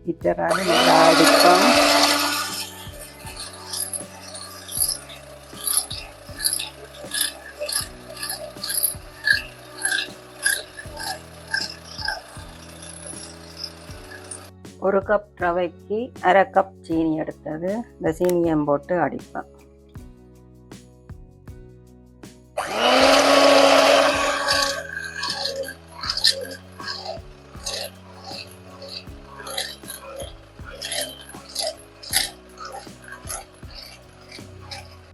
ஹீட்டரால் நல்லா அடிப்போம் ஒரு கப் ரவைக்கு அரை கப் சீனி எடுத்தது இந்த சீனியம் போட்டு அடிப்பேன்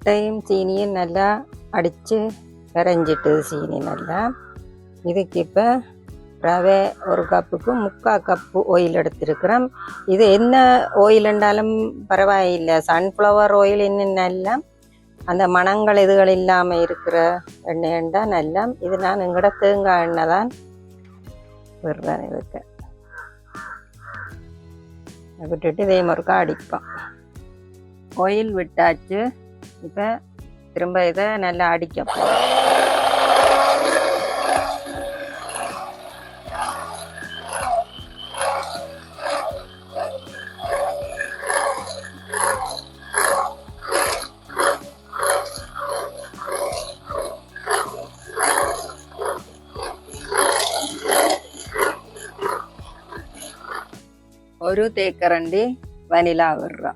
முட்டையும் சீனியும் நல்லா அடித்து கரைஞ்சிட்டு சீனி நல்லா. இதுக்கு இப்போ ரவை ஒரு கப்புக்கு முக்கால் கப்பு ஆயில் எடுத்திருக்கிறோம். இது என்ன ஆயில் இருந்தாலும் பரவாயில்லை. சன்ஃப்ளவர் ஆயில் இன்னும் நல்லா அந்த மணங்கள் இதுகள் இல்லாமல் இருக்கிற எண்ணெய்ண்டா நல்லா. இது நான் எங்கட தேங்காய் எண்ணெய் தான் விடுறேன் இதுக்கு. விட்டுட்டு இதே முறுக்கா அடிப்போம். ஆயில் விட்டாச்சு. இப்போ திரும்ப இதை நல்லா அடிக்க போகிறோம் ഒരു തേക്കറണ്ടി വനില വിടുക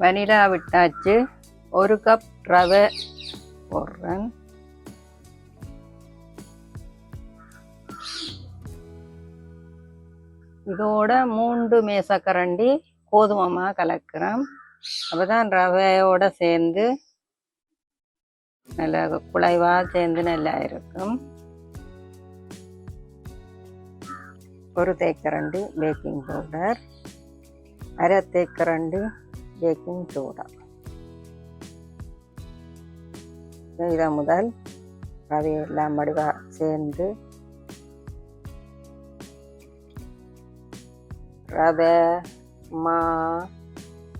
வனிலா விட்டாச்சு. ஒரு கப் ரவை போடுறேன். இதோட மூன்று மேசக்கரண்டி கோதுமமாக கலக்கிறேன். அப்போ தான் ரவையோட சேர்ந்து நல்லா குழைவாக சேர்ந்து நல்லா இருக்கும். ஒரு தேக்கரண்டி பேக்கிங் பவுடர் அரை தேக்கரண்டி பேக்கிங் சோடா இதை முதல் ரவையெல்லாம் வடிவாக சேர்ந்து ரவை மா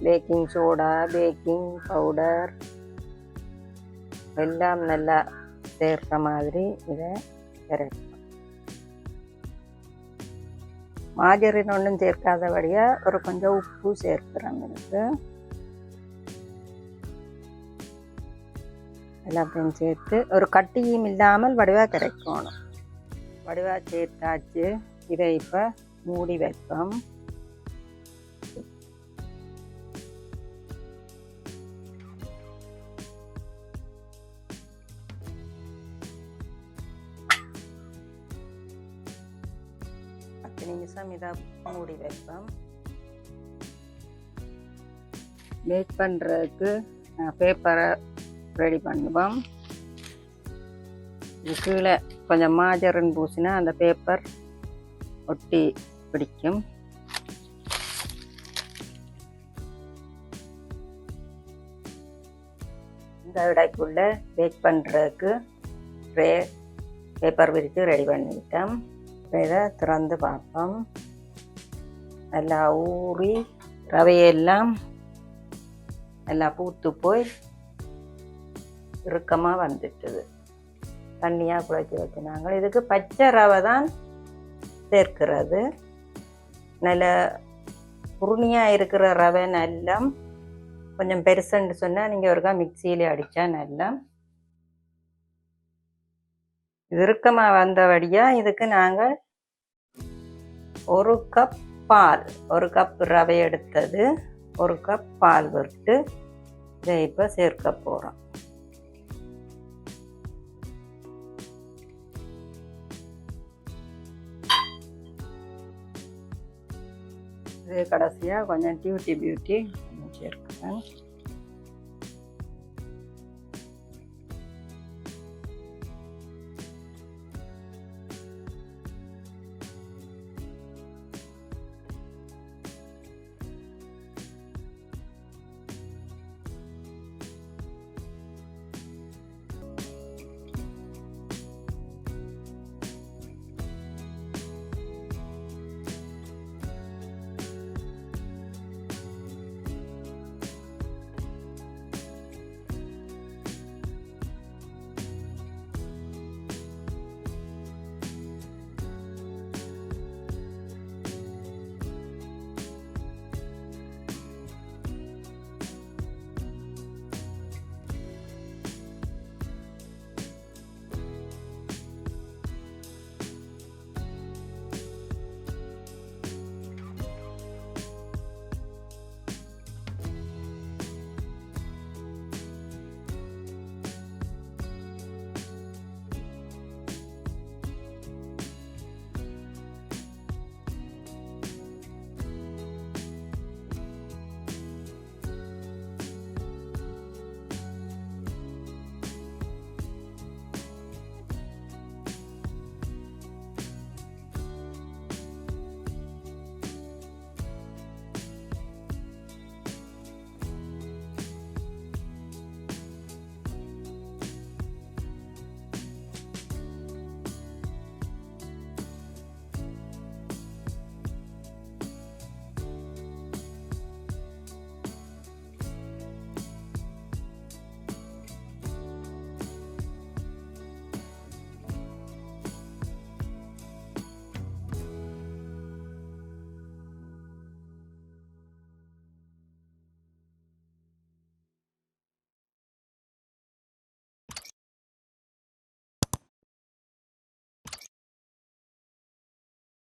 பேக்கிங் சோடா பேக்கிங் பவுடர் எல்லாம் நல்லா சேர்க்கிற மாதிரி இதை இறக்கணும் மாஜரின் ஒன்றும் சேர்க்காதபடியாக ஒரு கொஞ்சம் உப்பு சேர்க்கிறோம் இதுக்கு. எல்லாத்தையும் சேர்த்து ஒரு கட்டியும் இல்லாமல் வடிவாக கிடைக்கணும் வடிவாக சேர்த்தாச்சு. இதை இப்போ மூடி வைப்போம். பத்து நிமிஷம் இதை மூடி வைப்போம். பேக் பண்ணுறதுக்கு பேப்பரை ரெடி பண்ணுவோம். கீழே கொஞ்சம் மாஜரன் பூசினா அந்த பேப்பர் ஒட்டி பிடிக்கும். இந்த இடைக்குள்ள பேக் பண்ணுறதுக்கு ட்ரே பேப்பர் விரித்து ரெடி பண்ணிட்டோம். இப்போ இதை திறந்து பார்ப்போம். நல்லா ஊறி ரவையெல்லாம் நல்லா பூத்து போய் இறுக்கமாக வந்துட்டுது. தண்ணியாக குழச்சி வச்சுனாங்க இதுக்கு பச்சை ரவை தான் சேர்க்கிறது. நல்ல குருணியாக இருக்கிற ரவை நல்லா கொஞ்சம் பெருசுன்னு சொன்னால் நீங்கள் ஒருக்கா மிக்சியில் அடித்தா நல்லா இறுக்கமாக வந்தபடியாக இதுக்கு நாங்கள் ஒரு கப் பால் ஒரு கப் ரவை எடுத்தது. ஒரு கப் பால் விட்டு இதை இப்போ சேர்க்க போகிறோம் இது கடைசியாக கொஞ்சம் டியூட்டி பியூட்டி கொஞ்சம்